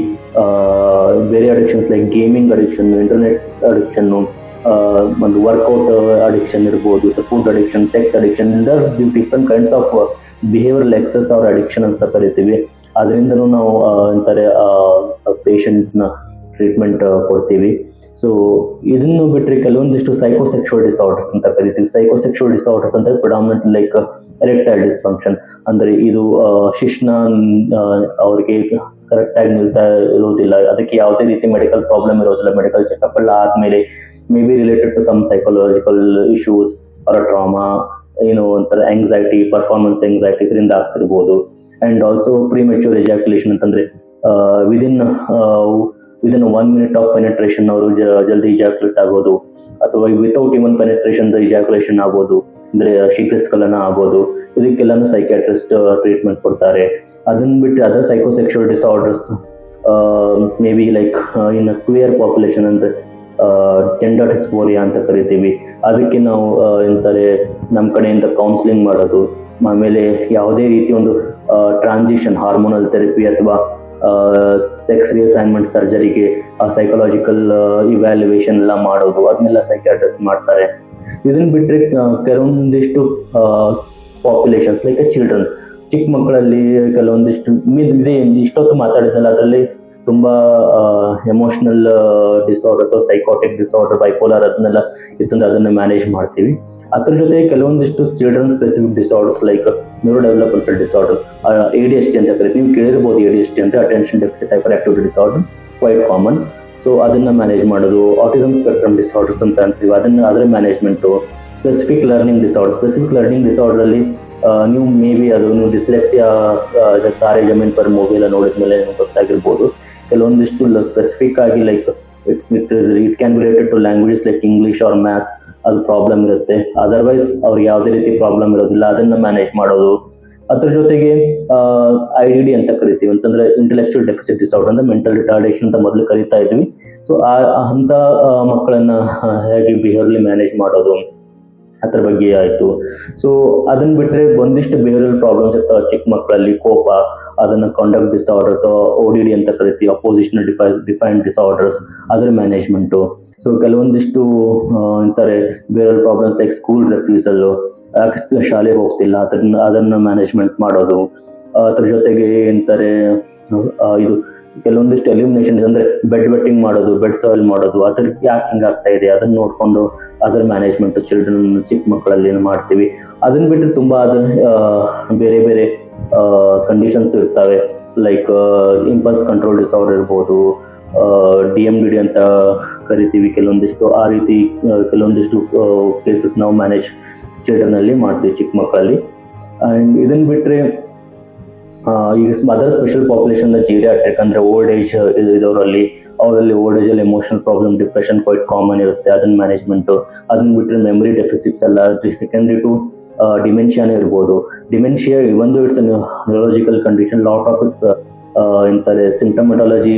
Speaker 1: ಬೇರೆ addictions like gaming addiction internet addiction ಒಂದು ವರ್ಕೌಟ್ ಅಡಿಕ್ಷನ್ ಇರ್ಬೋದು food addiction sex addiction different kinds of behaviour excess ಅವ್ರ ಅಡಿಕ್ಷನ್ ಅಂತ ಕರಿತೀವಿ. ಅದರಿಂದನೂ ನಾವು ಅಂತಾರೆ ಪೇಷಂಟ್ನ ಟ್ರೀಟ್ಮೆಂಟ್ ಕೊಡ್ತೀವಿ. ಸೊ ಇದನ್ನು ಬಿಟ್ಟರೆ ಕೆಲವೊಂದಿಷ್ಟು ಸೈಕೋಸೆಕ್ಷುವಲ್ ಡಿಸಾರ್ಡರ್ಸ್ ಅಂತ ಕರಿತೀವಿ. ಸೈಕೋಸೆಕ್ಷುವಲ್ ಡಿಸಾರ್ಡರ್ಸ್ ಅಂತ ಪ್ರಿಡಾಮಿನೆಂಟ್ ಲೈಕ್ ಎರೆಕ್ಟೈಲ್ ಡಿಸ್ಫಂಕ್ಷನ್ ಅಂದರೆ ಇದು ಶಿಶ್ನ ಅವರಿಗೆ ಕರೆಕ್ಟಾಗಿ ನಿಲ್ತಾ ಇರೋದಿಲ್ಲ. ಅದಕ್ಕೆ ಯಾವುದೇ ರೀತಿ ಮೆಡಿಕಲ್ ಪ್ರಾಬ್ಲಮ್ ಇರೋದಿಲ್ಲ. ಮೆಡಿಕಲ್ ಚೆಕಪ್ ಎಲ್ಲ ಆದಮೇಲೆ maybe related to some psychological issues ಅವರ ಟ್ರಾಮಾ ಏನು ಒಂಥರ ಆಂಗ್ಸೈಟಿ ಪರ್ಫಾರ್ಮೆನ್ಸ್ ಆಂಗ್ಸೈಟಿ ಇದರಿಂದ ಆಗ್ತಿರ್ಬೋದು. ಆ್ಯಂಡ್ ಆಲ್ಸೋ ಪ್ರಿಮೆಚ್ಯೂರ್ ಎಜಾಕ್ಯುಲೇಷನ್ ಅಂತಂದರೆ within within one minute of penetration ಅವರು ಜಲ್ದಿ ಇಜಾಕ್ಯುಲೇಟ್ ಆಗೋದು. ಅಥವಾ ವಿತೌಟ್ ಇವನ್ ಪೆನೆಟ್ರೇಷನ್ ಇಜಾಕ್ಯುಲೇಷನ್ ಆಗ್ಬೋದು ಅಂದರೆ ಶೀಘ್ರಸ್ಖಲನ ಆಗೋದು ಇದಕ್ಕೆಲ್ಲಾನು ಸೈಕ್ಯಾಟ್ರಿಸ್ಟ್ ಟ್ರೀಟ್ಮೆಂಟ್ ಕೊಡ್ತಾರೆ. ಅದನ್ನ ಬಿಟ್ಟು other psychosexual disorders maybe like in queer population ಅಂದರೆ ಜೆಂಡರ್ ಡಿಸ್ಫೋರಿಯಾ ಅಂತ ಕರಿತೀವಿ. ಅದಕ್ಕೆ ನಾವು ಎಂತಾರೆ ನಮ್ಮ ಕಡೆಯಿಂದ ಕೌನ್ಸಿಲಿಂಗ್ ಮಾಡೋದು. ಆಮೇಲೆ ಯಾವುದೇ ರೀತಿ ಒಂದು ಟ್ರಾನ್ಸಿಷನ್ ಹಾರ್ಮೋನಲ್ ಥೆರಪಿ ಅಥವಾ ಸೆಕ್ಸ್ ರಿಅಸೈನ್ಮೆಂಟ್ ಸರ್ಜರಿಗೆ ಸೈಕಲಾಜಿಕಲ್ ಇವ್ಯಾಲ್ಯುವೇಷನ್ ಎಲ್ಲ ಮಾಡೋದು. ಅದನ್ನೆಲ್ಲ ಸೈಕ್ಯಾಟ್ರಿಸ್ಟ್ ಮಾಡ್ತಾರೆ. ಇದನ್ನು ಬಿಟ್ಟರೆ ಕೆಲವೊಂದಿಷ್ಟು ಪಾಪ್ಯುಲೇಷನ್ಸ್ ಲೈಕ್ ಚಿಲ್ಡ್ರನ್ ಚಿಕ್ಕ ಮಕ್ಕಳಲ್ಲಿ ಕೆಲವೊಂದಿಷ್ಟು ಇದೆ, ಇಷ್ಟೊತ್ತು ಮಾತಾಡಿದ್ನಲ್ಲ, ಅದರಲ್ಲಿ ತುಂಬ ಎಮೋಷ್ನಲ್ ಡಿಸಾರ್ಡರ್ ಅಥವಾ ಸೈಕೋಟಿಕ್ ಡಿಸಾರ್ಡರ್ ಬೈಪೋಲಾರ್ ಅದನ್ನೆಲ್ಲ ಇತ್ತಂದ್ರೆ ಅದನ್ನು ಮ್ಯಾನೇಜ್ ಮಾಡ್ತೀವಿ. ಅದ್ರ ಜೊತೆ ಕೆಲವೊಂದಿಷ್ಟು children specific disorders like neuro developmental disorder A D S T ಅಂತ ಕರಿತೀವಿ. ನೀವು ಕೇಳಿರ್ಬೋದು ಎ ಡಿ ಎಸ್ ಟಿ ಅಂತ attention deficit hyperactivity disorder quite common so ಅದನ್ನ ಮ್ಯಾನೇಜ್ ಮಾಡೋದು ಆಟಿಸಮ್ ಸ್ಪೆಕ್ಟ್ರಮ್ ಡಿಸಾರ್ಡರ್ಸ್ ಅಂತ ಅಂತೀವಿ. ಅದನ್ನ ಅದರ management specific learning disorder specific learning ಡಿಸಾರ್ಡರಲ್ಲಿ ನೀವು ಮೇ ಬಿ ಅದು ನೀವು ಡಿಸ್ಲೆಕ್ಸಿಯಾ ತಾರೆ ಜಮೀನ್ ಪರ್ ಮೂವಿ ಎಲ್ಲ ನೋಡಿದ ಮೇಲೆ ಗೊತ್ತಾಗಿರ್ಬೋದು. ಕೆಲವೊಂದಿಷ್ಟು ಸ್ಪೆಸಿಫಿಕ್ ಆಗಿ like it it it can be related to language like English or maths ಅದು ಪ್ರಾಬ್ಲಮ್ ಇರುತ್ತೆ. ಅದರ್ವೈಸ್ ಅವ್ರಿಗೆ ಯಾವುದೇ ರೀತಿ ಪ್ರಾಬ್ಲಮ್ ಇರೋದಿಲ್ಲ. ಅದನ್ನ ಮ್ಯಾನೇಜ್ ಮಾಡೋದು. ಅದ್ರ ಜೊತೆಗೆ ಐ ಡಿ ಡಿ ಅಂತ ಕರಿತೀವಿ. ಅಂತಂದ್ರೆ ಇಂಟೆಲೆಕ್ಚುಯಲ್ ಡೆಫಿಸಿಟ್ ಡಿಸಾರ್ಡರ್ ಅಂದ್ರೆ ಮೆಂಟಲ್ ರಿಟಾರ್ಡೇಷನ್ ಅಂತ ಮೊದಲು ಕರಿತಾ ಇದ್ವಿ. ಸೊ ಆ ಅಂತ ಮಕ್ಕಳನ್ನ ಹೇಗೆ ಬಿಹೇವಿಯರ್ಲಿ ಮ್ಯಾನೇಜ್ ಮಾಡೋದು, ಅದ್ರ ಬಗ್ಗೆ ಆಯಿತು. ಸೊ ಅದನ್ನ ಬಿಟ್ಟರೆ ಒಂದಿಷ್ಟು ಬಿಹೇವಿಯಲ್ ಪ್ರಾಬ್ಲಮ್ಸ್ ಇರ್ತಾವೆ. ಚಿಕ್ಕ ಮಕ್ಕಳಲ್ಲಿ ಕೋಪ, ಅದನ್ನ ಕಾಂಡಕ್ಟ್ ಡಿಸಾರ್ಡರ್ ಅಥವಾ ಓ ಡಿ ಡಿ ಅಂತ ಕರಿತೀವಿ. ಅಪೋಸಿಷನಲ್ ಡಿಫೈ ಡಿಫೈನ್ ಡಿಸಾರ್ಡರ್ಸ್ ಅದರ ಮ್ಯಾನೇಜ್ಮೆಂಟು ಸೊ ಕೆಲವೊಂದಿಷ್ಟು ಅಂತಾರೆ ಬೇರೆ ಪ್ರಾಬ್ಲಮ್ಸ್ ಲೈಕ್ ಸ್ಕೂಲ್ ರೆಫ್ಯೂಸಲ್ಲು ಶಾಲೆಗೆ ಹೋಗ್ತಿಲ್ಲ. ಅದನ್ನ ಅದನ್ನ ಮ್ಯಾನೇಜ್ಮೆಂಟ್ ಮಾಡೋದು. ಅದ್ರ ಜೊತೆಗೆ ಏನಂತಾರೆ ಇದು ಕೆಲವೊಂದಿಷ್ಟು ಎಲಿಮಿನೇಷನ್ ಅಂದ್ರೆ ಬೆಡ್ ವೆಟ್ಟಿಂಗ್ ಮಾಡೋದು ಬೆಡ್ ಸಾಯಿಲ್ ಮಾಡೋದು ಅದ್ರ ಯಾಕೆ ಹಿಂಗೆ ಆಗ್ತಾ ಇದೆ? ಅದನ್ನ ನೋಡ್ಕೊಂಡು ಅದರ ಮ್ಯಾನೇಜ್ಮೆಂಟ್ ಚಿಲ್ಡ್ರನ್ ಚಿಕ್ಕ ಮಕ್ಕಳಲ್ಲಿ ಏನು ಮಾಡ್ತೀವಿ. ಅದನ್ನ ಬಿಟ್ಟರೆ ತುಂಬಾ ಅದ ಬೇರೆ ಬೇರೆ ಕಂಡೀಷನ್ಸ್ ಇರ್ತವೆ. ಲೈಕ್ ಇಂಪಲ್ಸ್ ಕಂಟ್ರೋಲ್ ಡಿಸಾರ್ಡರ್ ಇರ್ಬೋದು ಡಿ ಎಂ ಡಿ ಅಂತ ಕರಿತೀವಿ. ಕೆಲವೊಂದಿಷ್ಟು ಆ ರೀತಿ ಕೆಲವೊಂದಿಷ್ಟು ಕೇಸಸ್ ನಾವು ಮ್ಯಾನೇಜ್ ಚಿಲ್ಡ್ರನ್ ಅಲ್ಲಿ ಮಾಡ್ತೀವಿ ಚಿಕ್ಕ ಮಕ್ಕಳಲ್ಲಿ. ಅಂಡ್ ಇದನ್ನು ಬಿಟ್ಟರೆ ಈಗ ಅದರ್ ಸ್ಪೆಷಲ್ ಪಾಪ್ಯುಲೇಷನ್ ಅಟ್ಯಾಕ್ ಅಂದ್ರೆ ಓಲ್ಡ್ ಏಜ್ ಇದರಲ್ಲಿ ಅವರಲ್ಲಿ ಓಲ್ಡ್ ಏಜ್ ಅಲ್ಲಿ emotional problem depression quite common ಇರುತ್ತೆ. ಅದನ್ನ ಮ್ಯಾನೇಜ್ಮೆಂಟ್ ಅದನ್ನ ಬಿಟ್ಟರೆ ಮೆಮರಿ ಡೆಫಿಸಿಟ್ಸ್ ಎಲ್ಲ ಸೆಕೆಂಡ್ರಿ ಟು ಡಿಮೆನ್ಷಿಯಾನೇ ಇರ್ಬೋದು. ಡಿಮೆನ್ಷಿಯಾ ಒಂದು it's neurological condition lot of it's ಎಂತಾರೆ symptomatology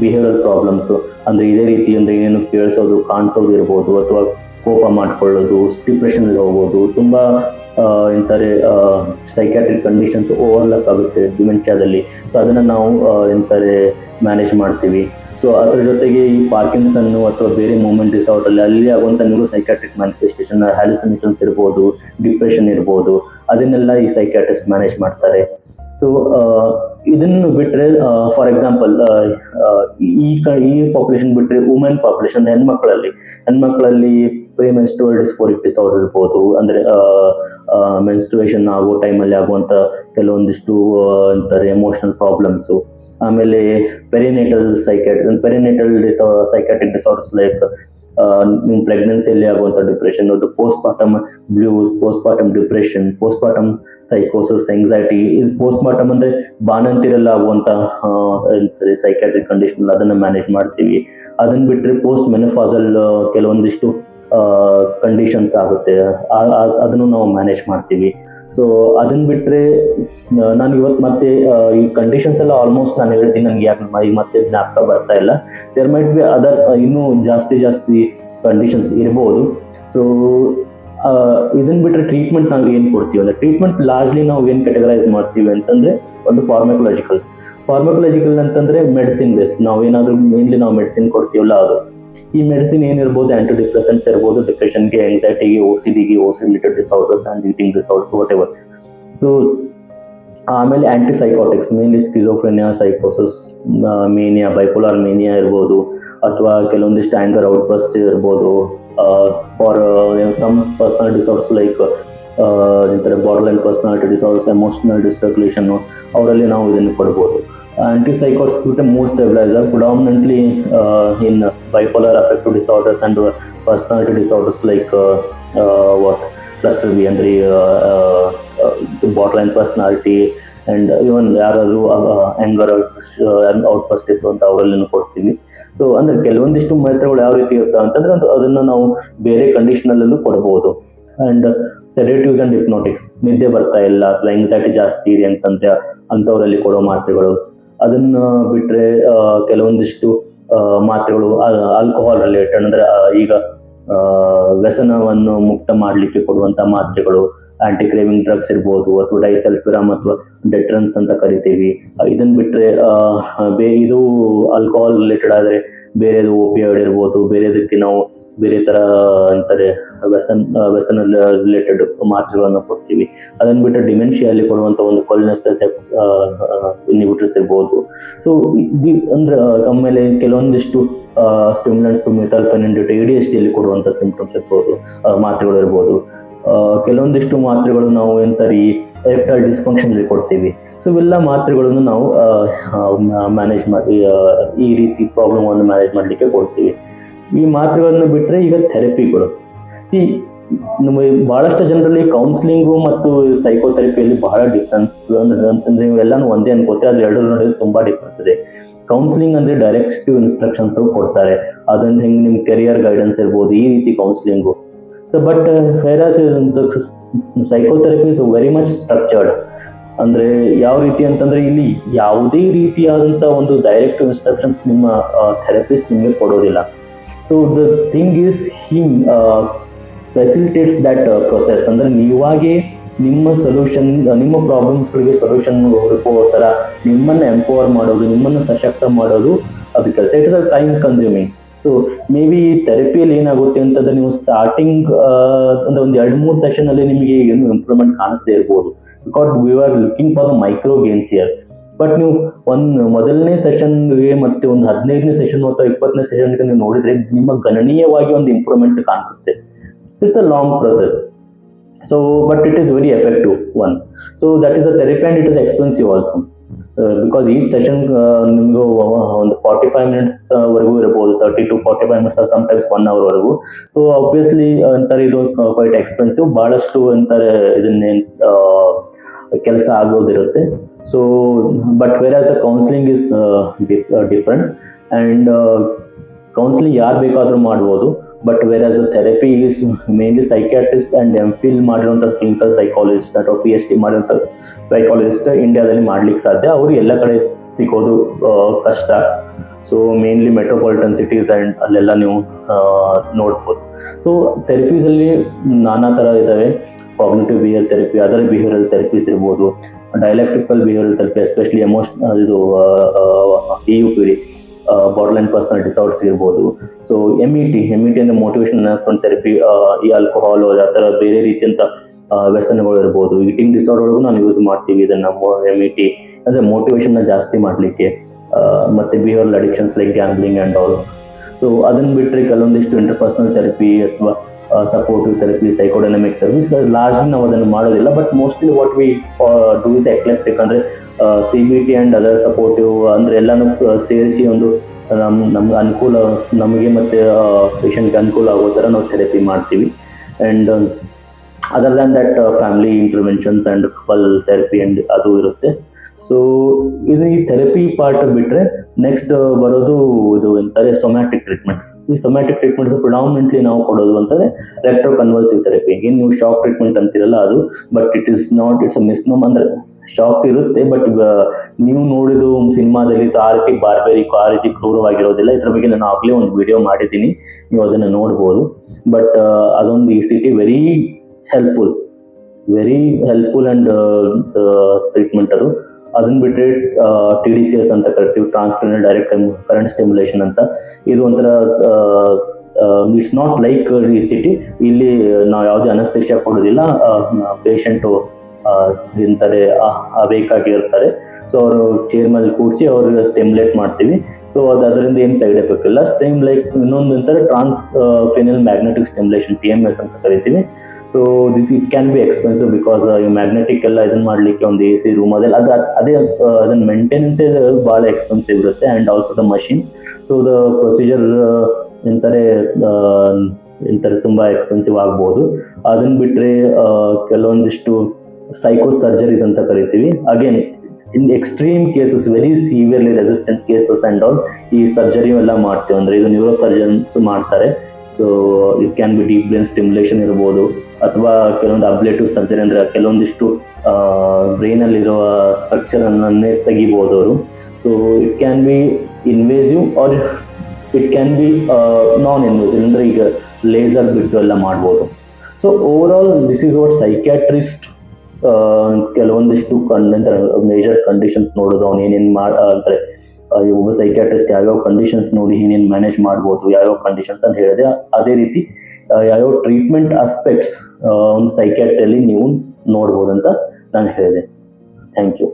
Speaker 1: behaviour problems ಅಂದ್ರೆ ಇದೇ ರೀತಿ, ಅಂದ್ರೆ ಏನು ಕೇಳಿಸೋದು, ಕಾಣಿಸೋದು ಇರ್ಬೋದು. ಅಥವಾ ಕೋಪ ಮಾಡ್ಕೊಳ್ಳೋದು ಡಿಪ್ರೆಷನ್ ಹೋಗೋದು, ತುಂಬಾ ಎಂತಾರೆ ಸೈಕ್ಯಾಟ್ರಿಕ್ ಕಂಡೀಷನ್ಸ್ ಓವರ್ಲಪ್ ಆಗುತ್ತೆ ಡಿಮೆನ್ಷಿಯಾದಲ್ಲಿ ಸೊ ಅದನ್ನ ನಾವು ಎಂತಾರೆ ಮ್ಯಾನೇಜ್ ಮಾಡ್ತೀವಿ. ಸೊ ಅದ್ರ ಜೊತೆಗೆ ಈ ಪಾರ್ಕಿನ್ಸನ್ನು ಅಥವಾ ಬೇರೆ ಮೂಮೆಂಟ್ ಡಿಸಾರ್ಡರ್ ಅಲ್ಲಿ ಆಗುವಂತ ನ್ಯೂರೋ ಸೈಕ್ಯಾಟ್ರಿಕ್ ಮ್ಯಾನಿಫೆಸ್ಟೇಷನ್ ಹ್ಯಾಲಿಸನೇಷನ್ಸ್ ಇರ್ಬೋದು ಡಿಪ್ರೆಷನ್ ಇರ್ಬೋದು, ಅದನ್ನೆಲ್ಲ ಈ ಸೈಕ್ಯಾಟ್ರಿಸ್ಟ್ ಮ್ಯಾನೇಜ್ ಮಾಡ್ತಾರೆ. ಸೊ ಇದನ್ನು ಬಿಟ್ರೆ ಫಾರ್ ಎಕ್ಸಾಂಪಲ್ ಈ ಈ ಪಾಪ್ಯುಲೇಷನ್ ಬಿಟ್ರೆ ವುಮೆನ್ ಪಾಪ್ಯುಲೇಷನ್ ಹೆಣ್ಮಕ್ಳಲ್ಲಿ. ಹೆಣ್ಮಕ್ಳಲ್ಲಿ ಪ್ರಿಮೆನ್ಸ್ಟ್ರುವಲ್ ಡಿಸ್ಫೋರಿಕ್ ಅವ್ರು ಇರ್ಬೋದು. ಅಂದ್ರೆ ಮೆನ್ಸ್ಟ್ರುವೇಷನ್ ಆಗೋ ಟೈಮಲ್ಲಿ ಆಗುವಂಥ ಕೆಲವೊಂದಿಷ್ಟು ಅಂತಾರೆ ಎಮೋಷನಲ್ ಪ್ರಾಬ್ಲಮ್ಸು ಆಮೇಲೆ ಪೆರಿನೇಟಲ್ ಸೈಕ್ಯಾಟ್ ಪೆರಿನೇಟಲ್ ಸೈಕ್ಯಾಟಿಕ್ ಡಿಸಾರ್ಡರ್ಸ್ ಲೈಕ್ ನಿಮ್ಮ ಪ್ರೆಗ್ನೆನ್ಸಿಯಲ್ಲಿ ಆಗುವಂಥ ಡಿಪ್ರೆಷನ್ ಅದು post mortem blues post mortem depression post mortem ಸೈಕೋಸಿಸ್ anxiety ಇದು ಪೋಸ್ಟ್ ಮಾರ್ಟಮ್ ಅಂದರೆ ಬಾಣಂತಿರಲ್ಲ ಆಗುವಂತ ಸೈಕ್ಯಾಟ್ರಿಕ್ ಕಂಡೀಷನ್ ಅದನ್ನ ಮ್ಯಾನೇಜ್ ಮಾಡ್ತೀವಿ. ಅದನ್ನು ಬಿಟ್ಟರೆ ಪೋಸ್ಟ್ ಮೆನಫಾಸಲ್ ಕೆಲವೊಂದಿಷ್ಟು ಕಂಡೀಷನ್ಸ್ ಆಗುತ್ತೆ. ಅದನ್ನು ನಾವು ಮ್ಯಾನೇಜ್ ಮಾಡ್ತೀವಿ. ಸೊ ಅದನ್ನ ಬಿಟ್ಟರೆ ನಾನು ಇವತ್ತು ಮತ್ತೆ ಈ ಕಂಡೀಷನ್ಸ್ ಎಲ್ಲ ಆಲ್ಮೋಸ್ಟ್ ನಾನು ಹೇಳ್ತೀನಿ ನನಗೆ ಯಾಕೆ ಈಗ ಮತ್ತೆ ಜ್ಞಾಪಕ ಬರ್ತಾ ಇಲ್ಲ. ದೇರ್ ಮೈಟ್ ಬಿ ಅದರ್ ಇನ್ನೂ ಜಾಸ್ತಿ ಜಾಸ್ತಿ ಕಂಡೀಷನ್ಸ್ ಇರ್ಬೋದು. ಸೊ ಇದನ್ನ ಬಿಟ್ಟರೆ ಟ್ರೀಟ್ಮೆಂಟ್ ನಾವು ಏನು ಕೊಡ್ತೀವಿ ಅಂದರೆ ಟ್ರೀಟ್ಮೆಂಟ್ ಲಾರ್ಜ್ಲಿ ನಾವು ಏನು ಕ್ಯಾಟಗರೈಸ್ ಮಾಡ್ತೀವಿ ಅಂತಂದರೆ, ಒಂದು ಫಾರ್ಮಕೊಲಾಜಿಕಲ್ ಫಾರ್ಮಕೊಲಾಜಿಕಲ್ ಅಂತಂದ್ರೆ ಮೆಡಿಸಿನ್ ಬೇಸ್ಡ್ ನಾವು ಏನಾದರೂ ಮೇನ್ಲಿ ನಾವು ಮೆಡಿಸಿನ್ ಕೊಡ್ತೀವಲ್ಲ ಅದು. ಈ ಮೆಡಿಸಿನ್ ಏನಿರ್ಬೋದು ಆಂಟಿ ಡಿಪ್ರೆಸೆಂಟ್ಸ್ ಇರ್ಬೋದು ಡಿಪ್ರೆಷನ್ಗೆ ಎಂಗ್ಸೈಟಿಗೆ ಓ ಸಿ ಡಿಗೆ O C related disorders and eating disorders whatever so ಆಮೇಲೆ ಆಂಟಿಸೈಕೋಟಿಕ್ಸ್ ಮೇನ್ಲಿ ಸ್ಕಿಜೋಫ್ರೆನಿಯಾ ಸೈಕೋಸಿಸ್ ಮೇನಿಯಾ ಬೈಪೋಲಾರ್ ಮೇನಿಯಾ ಇರ್ಬೋದು, ಅಥವಾ ಕೆಲವೊಂದಿಷ್ಟು ಆ್ಯಂಗರ್ ಔಟ್ಬಸ್ಟ್ ಇರ್ಬೋದು for some personal disorders like border borderline personality disorders emotional dysregulation ಅವರಲ್ಲಿ ನಾವು ಇದನ್ನು ಕೊಡ್ಬೋದು. ಆಂಟಿಸೈಕೋಟ್ಸ್ ಬಿಟ್ಟು mood stabiliser predominantly uh, in bipolar affective disorders and uh, personality disorders like uh, uh, what? Cluster B ಅಂದ್ರೆ ಬಾರ್ಲೈನ್ ಪರ್ಸನಾಲಿಟಿ ಅಂಡ್ ಇವನ್ ಯಾರಾದರೂ ಆಂಗರ್ ಔಟ್ಬಸ್ಟ್ ಇತ್ತು ಅಂತ ಅವರಲ್ಲಿ ಕೊಡ್ತೀವಿ. ಸೊ ಅಂದ್ರೆ ಕೆಲವೊಂದಿಷ್ಟು ಮಾತ್ರೆಗಳು ಯಾವ ರೀತಿ ಇರುತ್ತೆ ಅಂತಂದ್ರೆ ಅದು- ಅದನ್ನ ನಾವು ಬೇರೆ ಕಂಡೀಷನಲ್ಲೂ ಕೊಡ್ಬೋದು. ಅಂಡ್ ಸೆಡೇಟಿವ್ಸ್ ಅಂಡ್ ಹಿಪ್ನೋಟಿಕ್ಸ್ ನಿದ್ದೆ ಬರ್ತಾ ಇಲ್ಲ ಅಥವಾ ಎಂಗ್ಸೈಟಿ ಜಾಸ್ತಿ ಇದೆ ಅಂತಂದ್ರೆ ಅಂಥವರಲ್ಲಿ ಕೊಡೋ ಮಾತ್ರೆಗಳು ಅದನ್ನ ಬಿಟ್ರೆ ಕೆಲವೊಂದಿಷ್ಟು ಮಾತ್ರೆಗಳು ಆಲ್ಕೋಹಾಲ್ ರಿಲೇಟೆಡ್ ಅಂದ್ರೆ ಈಗ ವ್ಯಸನವನ್ನು ಮುಕ್ತ ಮಾಡಲಿಕ್ಕೆ ಕೊಡುವಂತ ಮಾತ್ರೆಗಳು ಆಂಟಿ ಕ್ರೇವಿಂಗ್ ಡ್ರಗ್ಸ್ ಇರ್ಬೋದು, ಅಥವಾ ಡೈಸಲ್ಫಿರಾಮ್ ಅಥವಾ ಡೆಟ್ರನ್ಸ್ ಅಂತ ಕರಿತೀವಿ. ಇದನ್ನ ಬಿಟ್ರೆ ಬೇ, ಇದು ಆಲ್ಕೋಹಾಲ್ ರಿಲೇಟೆಡ್ ಆದರೆ, ಬೇರೆದು ಓಪಿಯಾಯ್ಡ್ ಇರ್ಬೋದು, ಬೇರೆದಕ್ಕೆ ನಾವು ಬೇರೆ ತರ ಅಂತಾರೆ ವ್ಯಸನ್, ವ್ಯಸನ ರಿಲೇಟೆಡ್ ಮಾತ್ರೆಗಳನ್ನು ಕೊಡ್ತೀವಿ. ಅದನ್ನು ಬಿಟ್ಟು ಡಿಮೆನ್ಷಿಯಲ್ಲಿ ಕೊಡುವಂಥ ಒಂದು ಕೊಲಿನೆಸ್ಟಸ್ ಇನ್ಹಿಬಿಟರ್ಸ್ ಇರ್ಬೋದು. ಸೊ ಅಂದ್ರೆ, ಆಮೇಲೆ ಕೆಲವೊಂದಿಷ್ಟು stimulants methylphenidate A D S ಟಿಯಲ್ಲಿ ಕೊಡುವಂಥ ಸಿಂಪ್ಟಮ್ಸ್ ಇರ್ಬೋದು ಮಾತ್ರೆಗಳು ಇರ್ಬೋದು. ಕೆಲವೊಂದಿಷ್ಟು ಮಾತ್ರೆಗಳು ನಾವು ಎಂತಾರೆ ಈ ಡಿಸ್ಫಂಕ್ಷನ್ ಅಲ್ಲಿ ಕೊಡ್ತೀವಿ. ಸೊ ಇವೆಲ್ಲ ಮಾತ್ರೆಗಳನ್ನು ನಾವು ಮ್ಯಾನೇಜ್ ಮಾಡಿ ಈ ರೀತಿ ಪ್ರಾಬ್ಲಮ್ ಅನ್ನು ಮ್ಯಾನೇಜ್ ಮಾಡಲಿಕ್ಕೆ ಕೊಡ್ತೀವಿ. ಈ ಮಾತ್ರೆಗಳನ್ನು ಬಿಟ್ಟರೆ ಈಗ ಥೆರಪಿಗಳು ಈ ಬಹಳಷ್ಟು ಜನರಲ್ಲಿ ಕೌನ್ಸಿಲಿಂಗು ಮತ್ತು ಸೈಕೋಥೆರಪಿಯಲ್ಲಿ ಬಹಳ ಡಿಫ್ರೆನ್ಸ್ ಅಂತಂದ್ರೆ ಇವೆಲ್ಲಾನು ಒಂದೇ ಅನ್ಕೋತೀವಿ ಅದ್ರ ಎರಡರ ನಡುವೆ ತುಂಬಾ ಡಿಫ್ರೆನ್ಸ್ ಇದೆ. ಕೌನ್ಸಿಲಿಂಗ್ ಅಂದ್ರೆ ಡೈರೆಕ್ಟಿವ್ ಇನ್ಸ್ಟ್ರಕ್ಷನ್ಸ್ ಕೊಡ್ತಾರೆ. ಅದೊಂದು ಹೆಂಗೆ ನಿಮ್ ಕೆರಿಯರ್ ಗೈಡೆನ್ಸ್ ಇರ್ಬೋದು, ಈ ರೀತಿ counselling so but whereas psychotherapy is very much structured ಅಂದ್ರೆ ಯಾವ ರೀತಿ ಅಂತಂದ್ರೆ ಇಲ್ಲಿ ಯಾವುದೇ ರೀತಿಯಾದಂತ ಒಂದು ಡೈರೆಕ್ಟ್ ಇನ್ಸ್ಟ್ರಕ್ಷನ್ಸ್ ನಿಮ್ಮ ಥೆರಪಿಸ್ಟ್ ನಿಮಗೆ ಕೊಡೋದಿಲ್ಲ. ಸೊ ದ ಥಿಂಗ್ ಈಸ್ ಹಿಂಗ್ ಫೆಸಿಲಿಟೇಟ್ಸ್ ದಟ್ ಪ್ರೊಸೆಸ್ ಅಂದ್ರೆ ನೀವಾಗೇ ನಿಮ್ಮ ಸೊಲ್ಯೂಷನ್ ನಿಮ್ಮ ಪ್ರಾಬ್ಲಮ್ಸ್ಗಳಿಗೆ ಸೊಲ್ಯೂಷನ್ ಹುಡುಕೋ ಥರ ನಿಮ್ಮನ್ನ ಎಂಪವರ್ ಮಾಡೋದು, ನಿಮ್ಮನ್ನು ಸಶಕ್ತ ಮಾಡೋದು ಅದು ಕೆಲಸ. It is time consuming so maybe ಥೆರಪಿಯಲ್ಲಿ ಏನಾಗುತ್ತೆ ಅಂತಂದ್ರೆ ನೀವು ಸ್ಟಾರ್ಟಿಂಗ್ ಅಂದ್ರೆ ಒಂದು ಎರಡು ಮೂರು ಸೆಷನ್ ಅಲ್ಲಿ ನಿಮಗೆ ಏನು ಇಂಪ್ರೂವ್ಮೆಂಟ್ ಕಾಣಿಸ್ದೇ ಇರ್ಬೋದು. Because we are looking for the micro gains here but ನೀವು ಒಂದು ಮೊದಲನೇ ಸೆಷನ್ಗೆ ಮತ್ತೆ ಒಂದು ಹದಿನೈದನೇ ಸೆಷನ್ ಅಥವಾ ಇಪ್ಪತ್ತನೇ ಸೆಷನ್ಗೆ ನೀವು ನೋಡಿದ್ರೆ ನಿಮ್ಮ ಗಣನೀಯವಾಗಿ ಒಂದು ಇಂಪ್ರೂವ್ಮೆಂಟ್ ಕಾಣಿಸುತ್ತೆ. It's a long process so but it is very effective one so that is a therapy and it is expensive also because ಈ ಸೆಷನ್ ನಿಮಗೂ ಒಂದು ಫಾರ್ಟಿ ಫೈವ್ ಮಿನಿಟ್ಸ್ ವರೆಗೂ ಇರಬಹುದು. Thirty to forty five minutes sometimes one ಅವರ್ವರೆಗೂ so obviously ಅಂತಾರೆ ಇದು ಕ್ವೈಟ್ ಎಕ್ಸ್ಪೆನ್ಸಿವ್ ಬಹಳಷ್ಟು ಅಂತಾರೆ ಇದನ್ನೇ ಕೆಲಸ ಆಗೋದಿರುತ್ತೆ. So but whereas the counselling is different and counselling ಯಾರು ಬೇಕಾದರೂ ಮಾಡ್ಬೋದು. But whereas the therapy is mainly psychiatrist and M Phil ಮಾಡಿರುವಂಥ ಕ್ಲಿನಿಕಲ್ ಸೈಕಾಲಜಿಸ್ಟ್ ಅಥವಾ ಪಿ ಎಚ್ ಡಿ ಮಾಡಿರುವಂಥ ಸೈಕಾಲಜಿಸ್ಟ್ ಇಂಡಿಯಾದಲ್ಲಿ ಮಾಡ್ಲಿಕ್ಕೆ ಸಾಧ್ಯ. ಅವರು ಎಲ್ಲ ಕಡೆ ಸಿಗೋದು ಕಷ್ಟ. So mainly metropolitan cities and ಅಲ್ಲೆಲ್ಲ ನೀವು ನೋಡ್ಬೋದು. ಸೊ ಥೆರಪೀಸಲ್ಲಿ ನಾನಾ ಥರ ಇದ್ದಾವೆ. Cognitive behaviour therapy other behaviour therapies ಇರ್ಬೋದು dialectical behaviour therapy especially emotional ಇದು E U P D borderline personal disorders ಇರ್ಬೋದು. So M E T M E T ಅಂದರೆ ಮೋಟಿವೇಶನ್ ಎನ್ಹಾನ್ಸ್ಮೆಂಟ್ ಥೆರಪಿ ಈ ಆಲ್ಕೋಹಾಲ್ ಆ ಥರ ಬೇರೆ ರೀತಿಯಂಥ ವ್ಯಸನಗಳು ಇರ್ಬೋದು. ಈಟಿಂಗ್ ಡಿಸಾರ್ಡರ್ ಒಳಗೂ ನಾವು ಯೂಸ್ ಮಾಡ್ತೀವಿ ಇದನ್ನು ಎಂ ಇ ಟಿ ಅಂದರೆ ಮೋಟಿವೇಶನ್ನ ಜಾಸ್ತಿ ಮಾಡಲಿಕ್ಕೆ ಮತ್ತು behaviour addictions like gambling and all so ಅದನ್ನು ಬಿಟ್ಟರೆ ಕೆಲವೊಂದಿಷ್ಟು ಇಂಟರ್ಪರ್ಸನಲ್ ಥೆರಪಿ ಅಥವಾ supportive therapy psychodynamic service largely ನಾವು ಅದನ್ನು ಮಾಡೋದಿಲ್ಲ. But mostly what we do is eclectic ಅಂದರೆ C B T and other supportive ಅಂದರೆ ಎಲ್ಲನೂ ಸೇರಿಸಿ ಒಂದು, ನಮ್, ನಮ್ಗೆ ಅನುಕೂಲ, ನಮಗೆ ಮತ್ತು ಪೇಷಂಟ್ಗೆ ಅನುಕೂಲ ಆಗೋ ಥರ ನಾವು ಥೆರಪಿ ಮಾಡ್ತೀವಿ. And other than that family interventions and couple therapy and ಅದು ಇರುತ್ತೆ. ಸೊ ಇದು ಈ ಥೆರಪಿ ಪಾರ್ಟ್ ಬಿಟ್ಟರೆ ನೆಕ್ಸ್ಟ್ ಬರೋದು ಇದು ಎಂತಾರೆ ಸೊಮ್ಯಾಟಿಕ್ ಟ್ರೀಟ್ಮೆಂಟ್ಸ್ ಈ ಸೊಮ್ಯಾಟಿಕ್ ಟ್ರೀಟ್ಮೆಂಟ್ಸ್ ಪ್ರಿಡಾಮಿನೆಂಟ್ಲಿ ನಾವು ಕೊಡೋದು ಅಂತಂದರೆ ಎಲೆಕ್ಟ್ರೋ ಕನ್ವಲ್ಸಿವ್ ಥೆರಪಿ ಏನು ನೀವು ಶಾಕ್ ಟ್ರೀಟ್ಮೆಂಟ್ ಅಂತಿರಲ್ಲ ಅದು but it is not it's a misnomer ಅಂದ್ರೆ ಶಾಕ್ ಇರುತ್ತೆ ಬಟ್ ನೀವು ನೋಡಿದು ಸಿನಿಮಾದಲ್ಲಿ ಆ ರೀತಿ ಬಾರ್ಬೇರಿಕ್ ಆ ರೀತಿ ಕ್ರೂರವಾಗಿರೋದಿಲ್ಲ. ಇದ್ರ ಬಗ್ಗೆ ನಾನು ಆಗ್ಲೇ ಒಂದು ವಿಡಿಯೋ ಮಾಡಿದ್ದೀನಿ. ನೀವು ಅದನ್ನು ನೋಡ್ಬೋದು. ಬಟ್ ಅದೊಂದು E C T very helpful very helpful and treatment ಅದು. ಅದನ್ನ ಬಿಟ್ಟರೆ ಟಿ ಡಿ ಸಿ ಎಸ್ ಅಂತ ಕರಿತೀವಿ ಟ್ರಾನ್ಸ್ಕ್ರಿನಲ್ ಡೈರೆಕ್ಟ್ ಕರೆಂಟ್ ಸ್ಟಿಮ್ಯುಲೇಷನ್ ಅಂತ. ಇದು ಒಂಥರ it's not like E C T ಇಲ್ಲಿ ನಾವು ಯಾವುದೇ ಅನಸ್ತೇಷಿಯಾ ಕೊಡೋದಿಲ್ಲ. ಪೇಷಂಟು ಇಂತಾರೆ ಬೇಕಾಗಿರ್ತಾರೆ. ಸೊ ಅವರು ಚೇರ್ ಮೇಲೆ ಕೂಡಿಸಿ ಅವ್ರಿಗೆ ಸ್ಟಿಮ್ಯುಲೇಟ್ ಮಾಡ್ತೀವಿ. ಸೊ ಅದು ಅದರಿಂದ ಏನು ಸೈಡ್ ಎಫೆಕ್ಟ್ ಇಲ್ಲ. ಸೇಮ್ ಲೈಕ್ ಇನ್ನೊಂದು ಅಂತಾರೆ transcranial magnetic stimulation T M S ಅಂತ ಕರಿತೀವಿ. So this it can be expensive because ಈ ಮ್ಯಾಗ್ನೆಟಿಕ್ ಎಲ್ಲ ಇದನ್ನ ಮಾಡಲಿಕ್ಕೆ ಒಂದು ಎ ಸಿ ರೂಮ್ ಅದೆಲ್ಲ ಅದು ಅದೇ ಅದನ್ನ ಮೇಂಟೆನೆನ್ಸೇ ಭಾಳ ಎಕ್ಸ್ಪೆನ್ಸಿವ್ ಇರುತ್ತೆ and also the machine so the procedure ಎಂತಾರೆ ಎಂತಾರೆ ತುಂಬ ಎಕ್ಸ್ಪೆನ್ಸಿವ್ ಆಗ್ಬೋದು. ಅದನ್ನ ಬಿಟ್ಟರೆ ಕೆಲವೊಂದಿಷ್ಟು ಸೈಕೋ ಸರ್ಜರೀಸ್ ಅಂತ ಕರಿತೀವಿ. Again in extreme cases very severely resistant cases and all ಈ ಸರ್ಜರಿ ಎಲ್ಲ ಮಾಡ್ತೀವಿ. ಅಂದರೆ ಇದು ನ್ಯೂರೋ ಸರ್ಜನ್ಸ್ ಮಾಡ್ತಾರೆ. So it can be deep brain stimulation ಇರ್ಬೋದು, ಅಥವಾ ಕೆಲವೊಂದು ಅಬ್ಲೇಟಿವ್ ಸರ್ಜರಿ ಅಂದರೆ ಕೆಲವೊಂದಿಷ್ಟು ಬ್ರೈನಲ್ಲಿರುವ ಸ್ಟ್ರಕ್ಚರನ್ನೇ ತೆಗಿಬೋದು ಅವರು. So it can be invasive or it can be non invasive ಅಂದರೆ ಈಗ ಲೇಸರ್ ಬಿಟ್ಟು ಎಲ್ಲ ಮಾಡ್ಬೋದು. So over all this is what psychiatrist ಕೆಲವೊಂದಿಷ್ಟು ಕಂಡ್ ಮೇಜರ್ ಕಂಡೀಷನ್ಸ್ ನೋಡೋದು, ಅವ್ನು ಏನೇನು ಮಾ ಈ ಒಬ್ಬ ಸೈಕ್ಯಾಟ್ರಿಸ್ಟ್ ಯಾವ್ಯಾವ ಕಂಡೀಷನ್ಸ್ ನೋಡಿ ಏನೇನು ಮ್ಯಾನೇಜ್ ಮಾಡ್ಬೋದು, ಯಾವ್ಯಾವ ಕಂಡೀಷನ್ಸ್ ಅಂತ ಹೇಳಿದೆ ಅದೇ ರೀತಿ ಯಾವ್ಯಾವ ಟ್ರೀಟ್ಮೆಂಟ್ ಆಸ್ಪೆಕ್ಟ್ಸ್ ಒಂದು ಸೈಕ್ಯಾಟ್ರಿಯಲ್ಲಿ ನೀವು ನೋಡ್ಬೋದು ಅಂತ ನಾನು ಹೇಳಿದೆ. Thank you